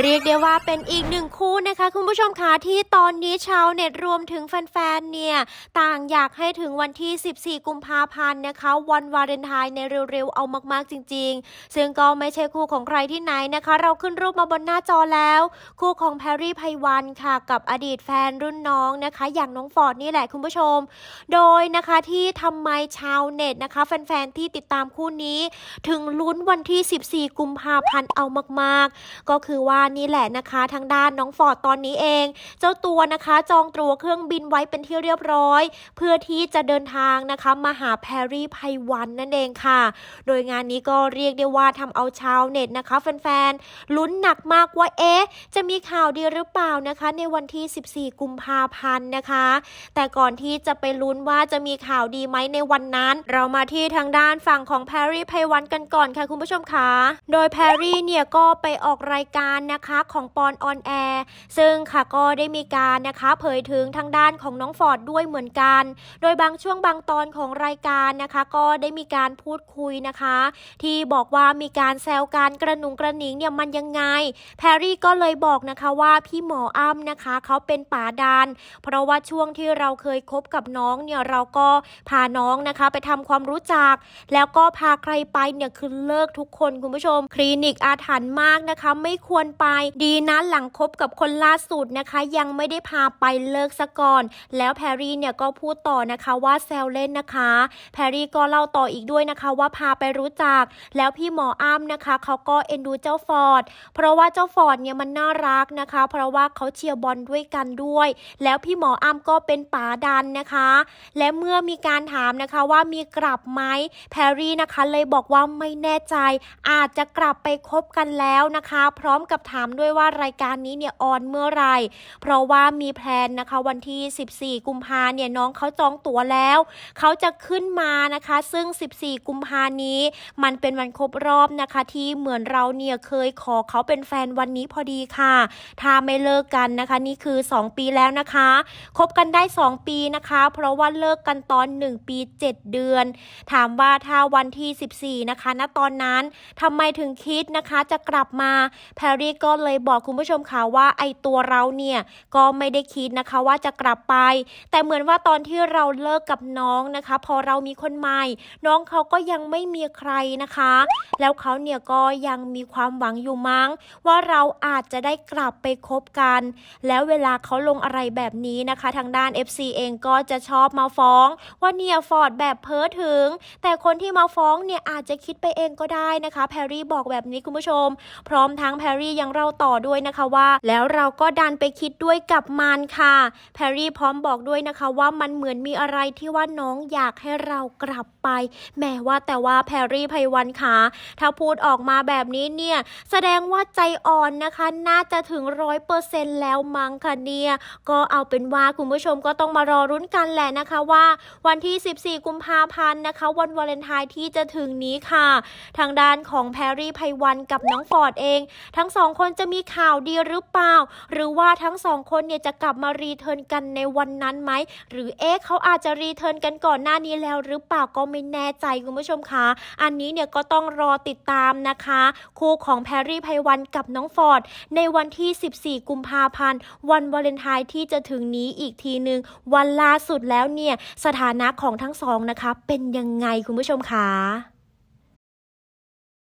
เรียกได้ว่าเป็นอีกหนึ่งคู่นะคะ คุณผู้ชมคะที่ตอนนี้ชาวเน็ตรวมถึงแฟนๆ เนี่ย ต่างอยากให้ถึงวันที่ 14 กุมภาพันธ์นะคะ วันวาเลนไทน์ในเร็วๆ เอามากๆจริง ๆ ซึ่งก็ไม่ใช่คู่ของใครที่ไหนนะคะ เราขึ้นรูปมาบนหน้าจอแล้ว คู่ของแพรรี่ไพวันค่ะ กับอดีตแฟนรุ่นน้องนะคะ อย่างน้องฟอร์ดนี่แหละคุณผู้ชม โดยนะคะที่ทำไมชาวเน็ตนะคะ แฟนๆ ที่ติดตามคู่นี้ ถึงลุ้นวันที่ 14 กุมภาพันธ์เอามากๆ ก็คือว่านี่แหละนะคะ ทางด้านน้องฟอร์ดตอนนี้เอง เจ้าตัวนะคะจองตั๋วเครื่องบินไว้เป็นที่เรียบร้อย เพื่อที่จะเดินทางนะคะมาหาแพรรี่ไพวันนั่นเองค่ะ โดยงานนี้ก็เรียกได้ว่าทำเอาชาวเน็ตนะคะแฟนๆลุ้นหนักมากว่าเอ๊ะจะมีข่าวดีหรือเปล่านะคะ ในวันที่ 14 กุมภาพันธ์นะคะ แต่ก่อนที่จะไปลุ้นว่าจะมีข่าวดีไหมในวันนั้น เรามาที่ทางด้านฝั่งของแพรรี่ไพวันกันก่อนค่ะคุณผู้ชมคะโดยแพรรี่เนี่ยก็ไปออกรายการนะคะของปอนออนแอร์ซึ่งค่ะก็ได้มีการนะคะเผยถึงทางด้านของน้องฟอร์ดด้วยเหมือนกัน โดยบางช่วงบางตอนของรายการนะคะ ก็ได้มีการพูดคุยนะคะ ที่บอกว่ามีการแซวการกระหนุงกระหนิงเนี่ยมันยังไง แพรรี่ก็เลยบอกนะคะว่าพี่หมออ้ำนะคะเขาเป็นป๋าดันเพราะว่าช่วงที่เราเคยคบกับน้องเนี่ยเราก็พาน้องนะคะไปทำความรู้จัก แล้วก็พาใครไปเนี่ยคือเลิกทุกคนคุณผู้ชม คลินิกอาถรรพ์มากนะคะ ไม่ควรไปดีนะหลังคบกับคนล่าสุดนะคะ ยังไม่ได้พาไปเลิกซะก่อน แล้วแพรรี่เนี่ยก็พูดต่อนะคะว่าแซวเล่นนะคะ แพรรี่ก็เล่าต่ออีกด้วยนะคะว่าพาไปรู้จัก แล้วพี่หมออ้ำนะคะเขาก็เอ็นดูเจ้าฟอร์ด เพราะว่าเจ้าฟอร์ดเนี่ยมันน่ารักนะคะ เพราะว่าเขาเชียร์บอลด้วยกันด้วย แล้วพี่หมออ้ำก็เป็นป๋าดันนะคะ และเมื่อมีการถามนะคะว่ามีกลับไหมแพรรี่นะคะเลยบอกว่าไม่แน่ใจ อาจจะกลับไปคบกันแล้วนะคะ พร้อมกับถามด้วยว่ารายการนี้เนี่ยออนเมื่อไรเพราะว่ามีแพลนนะคะวันที่ 14 กุมภาเนี่ยน้องเขาจองตั๋วแล้ว เขาจะขึ้นมานะคะ ซึ่ง 14 กุมภานี้ มันเป็นวันครบรอบนะคะ ที่เหมือนเราเนี่ยเคยขอเขาเป็นแฟนวันนี้พอดีค่ะ ถ้าไม่เลิกกันนะคะ นี่คือ 2 ปีแล้วนะคะคบกันได้ 2 ปีนะคะ เพราะว่าเลิกกันตอน 1 ปี 7 เดือน ถามว่าถ้าวันที่ 14 นะคะณตอนนั้นทำไมถึงคิดนะคะจะกลับมาแพรรี่ก็เลยบอกคุณผู้ชมค่ะว่าไอตัวเราเนี่ยก็ไม่ได้คิดนะคะว่าจะกลับไป แต่เหมือนว่าตอนที่เราเลิกกับน้องนะคะ พอเรามีคนใหม่ น้องเขาก็ยังไม่มีใครนะคะ แล้วเขาเนี่ยก็ยังมีความหวังอยู่มั้ง ว่าเราอาจจะได้กลับไปคบกัน แล้วเวลาเขาลงอะไรแบบนี้นะคะ ทางด้าน FC เองก็จะชอบมาฟ้อง ว่าเนี่ยฟอร์ดแบบเพ้อถึง แต่คนที่มาฟ้องเนี่ยอาจจะคิดไปเองก็ได้นะคะ แพรรี่บอกแบบนี้คุณผู้ชม พร้อมทั้งแพรรี่ยังเล่าต่อด้วยนะคะว่า แล้วเราก็ดันไปคิดด้วยกับมันค่ะ แพรรี่พร้อมบอกด้วยนะคะว่ามันเหมือนมีอะไรที่ว่าน้องอยากให้เรากลับไป แม้ว่าแต่ว่าแพรรี่ไพวันค่ะถ้าพูดออกมาแบบนี้เนี่ย แสดงว่าใจอ่อนนะคะ น่าจะถึงร้อยเปอร์เซ็นแล้วมั้งค่ะเนี่ย ก็เอาเป็นว่าคุณผู้ชมก็ต้องมารอรุ้นกันแหละนะคะว่า วันที่ 14 กุมภาพันธ์นะคะ วันวาเลนไทน์ที่จะถึงนี้ค่ะ ทางด้านของแพรรี่ไพวันกับน้องฟอร์ดเอง ทั้งสององคนจะมีข่าวดีหรือเปล่า หรือว่าทั้งสองคนเนี่ยจะกลับมารีเทิร์นกันในวันนั้นไหม หรือเอ๊ะเขาอาจจะรีเทิร์นกันก่อนหน้านี้แล้วหรือเปล่าก็ไม่แน่ใจคุณผู้ชมคะอันนี้เนี่ยก็ต้องรอติดตามนะคะ คู่ของแพรรี่ไพวันกับน้องฟอร์ด ในวันที่ 14 กุมภาพันธ์ วันวาเลนไทน์ที่จะถึงนี้อีกทีหนึ่งวันล่าสุดแล้วเนี่ยสถานะของทั้งสองนะคะ เป็นยังไงคุณผู้ชมคะ